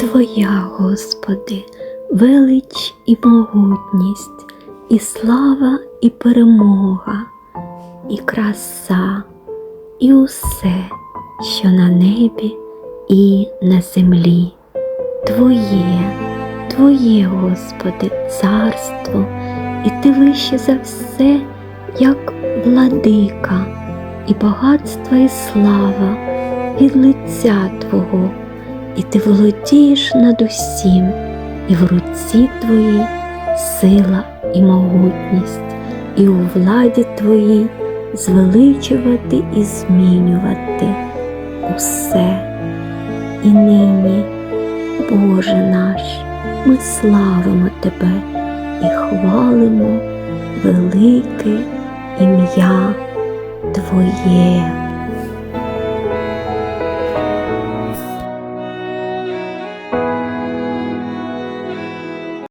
Твоя, Господи, велич і могутність, і слава, і перемога, і краса, і усе, що на небі і на землі. Твоє, Твоє, Господи, царство, і Ти вище за все, як владика, і багатство, і слава від лиця Твого, і Ти володієш над усім, і в руці Твоїй сила і могутність, і у владі Твоїй звеличувати і змінювати усе. І нині, Боже наш, ми славимо Тебе і хвалимо велике ім'я Твоє.